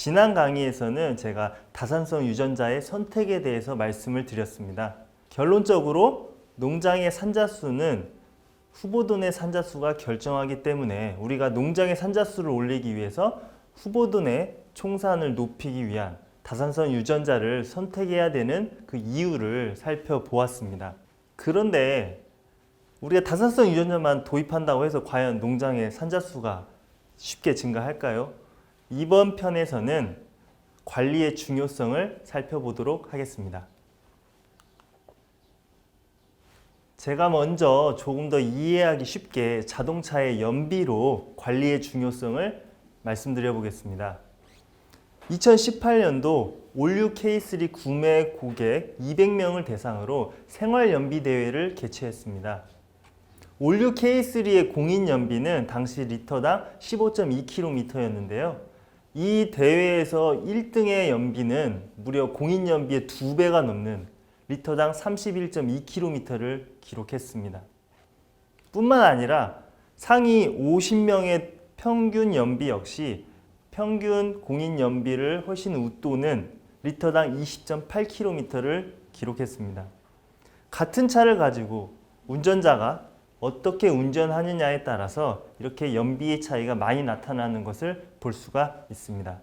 지난 강의에서는 제가 다산성 유전자의 선택에 대해서 말씀을 드렸습니다. 결론적으로 농장의 산자수는 후보돈의 산자수가 결정하기 때문에 우리가 농장의 산자수를 올리기 위해서 후보돈의 총산을 높이기 위한 다산성 유전자를 선택해야 되는 그 이유를 살펴보았습니다. 그런데 우리가 다산성 유전자만 도입한다고 해서 과연 농장의 산자수가 쉽게 증가할까요? 이번 편에서는 관리의 중요성을 살펴보도록 하겠습니다. 제가 먼저 조금 더 이해하기 쉽게 자동차의 연비로 관리의 중요성을 말씀드려 보겠습니다. 2018년도 올류 K3 구매 고객 200명을 대상으로 생활 연비 대회를 개최했습니다. 올류 K3의 공인 연비는 당시 리터당 15.2km였는데요. 이 대회에서 1등의 연비는 무려 공인 연비의 2배가 넘는 리터당 31.2km를 기록했습니다. 뿐만 아니라 상위 50명의 평균 연비 역시 평균 공인 연비를 훨씬 웃도는 리터당 20.8km를 기록했습니다. 같은 차를 가지고 운전자가 어떻게 운전하느냐에 따라서 이렇게 연비의 차이가 많이 나타나는 것을 볼 수가 있습니다.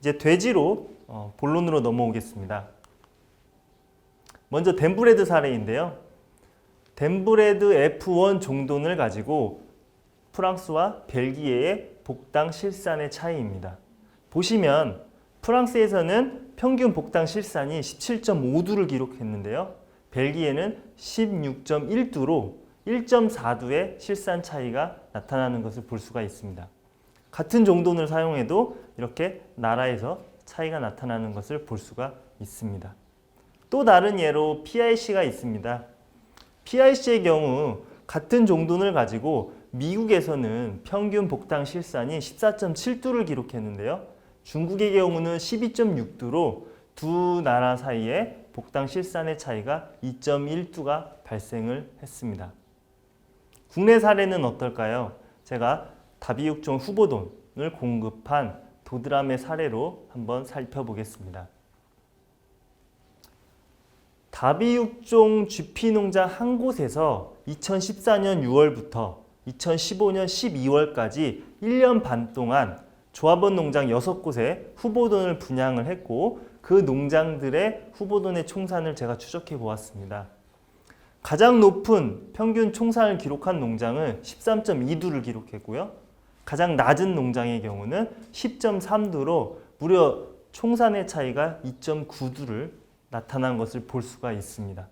이제 돼지로 어, 본론으로 넘어오겠습니다. 먼저 덴브레드 사례인데요. 덴브레드 F1 종돈을 가지고 프랑스와 벨기에의 복당 실산의 차이입니다. 보시면 프랑스에서는 평균 복당 실산이 17.5두를 기록했는데요. 벨기에는 16.1두로 1.4두의 실산 차이가 나타나는 것을 볼 수가 있습니다. 같은 종돈을 사용해도 이렇게 나라에서 차이가 나타나는 것을 볼 수가 있습니다. 또 다른 예로 PIC가 있습니다. PIC의 경우 같은 종돈을 가지고 미국에서는 평균 복당 실산이 14.7두를 기록했는데요. 중국의 경우는 12.6두로 두 나라 사이에 복당 실산의 차이가 2.1두가 발생을 했습니다. 국내 사례는 어떨까요? 제가 다비육종 후보돈을 공급한 도드람의 사례로 한번 살펴보겠습니다. 다비육종 GP 농장 한 곳에서 2014년 6월부터 2015년 12월까지 1년 반 동안 조합원 농장 6곳에 후보돈을 분양을 했고 그 농장들의 후보돈의 총산을 제가 추적해 보았습니다. 가장 높은 평균 총산을 기록한 농장은 13.2두를 기록했고요. 가장 낮은 농장의 경우는 10.3두로 무려 총산의 차이가 2.9두를 나타난 것을 볼 수가 있습니다.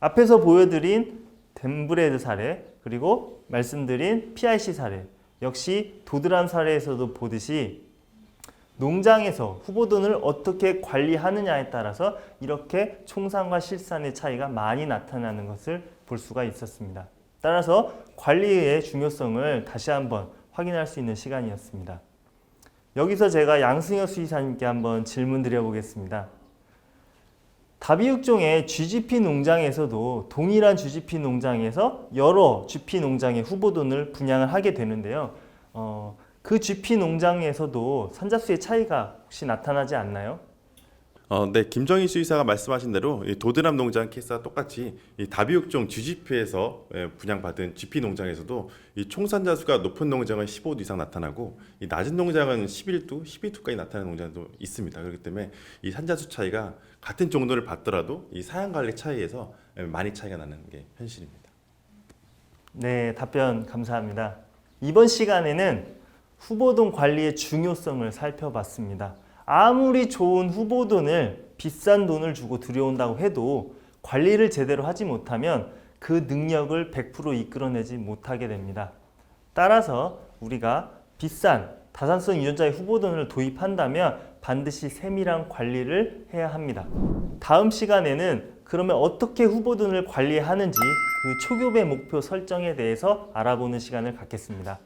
앞에서 보여드린 덴브레드 사례 그리고 말씀드린 PIC 사례 역시 도드람 사례에서도 보듯이 농장에서 후보돈을 어떻게 관리하느냐에 따라서 이렇게 총산과 실산의 차이가 많이 나타나는 것을 볼 수가 있었습니다. 따라서 관리의 중요성을 다시 한번 확인할 수 있는 시간이었습니다. 여기서 제가 양승혁 수의사님께 한번 질문 드려보겠습니다. 다비육종의 GGP 농장에서도 동일한 GGP 농장에서 여러 GP 농장의 후보돈을 분양을 하게 되는데요. 어, 그 GP 농장에서도 산자수의 차이가 혹시 나타나지 않나요? 어, 네, 김정희 수의사가 말씀하신 대로 이 도드람 농장 케이스와 똑같이 이 다비육종 GGP에서 예, 분양받은 GP 농장에서도 이 총산자수가 높은 농장은 15두 이상 나타나고 이 낮은 농장은 11두, 12두까지 나타나는 농장도 있습니다. 그렇기 때문에 이 산자수 차이가 같은 정도를 받더라도 이 사양 관리 차이에서 예, 많이 차이가 나는 게 현실입니다. 네, 답변 감사합니다. 이번 시간에는 후보돈 관리의 중요성을 살펴봤습니다. 아무리 좋은 후보돈을 비싼 돈을 주고 들여온다고 해도 관리를 제대로 하지 못하면 그 능력을 100% 이끌어내지 못하게 됩니다. 따라서 우리가 비싼 다산성 유전자의 후보돈을 도입한다면 반드시 세밀한 관리를 해야 합니다. 다음 시간에는 그러면 어떻게 후보돈을 관리하는지 그 초급의 목표 설정에 대해서 알아보는 시간을 갖겠습니다.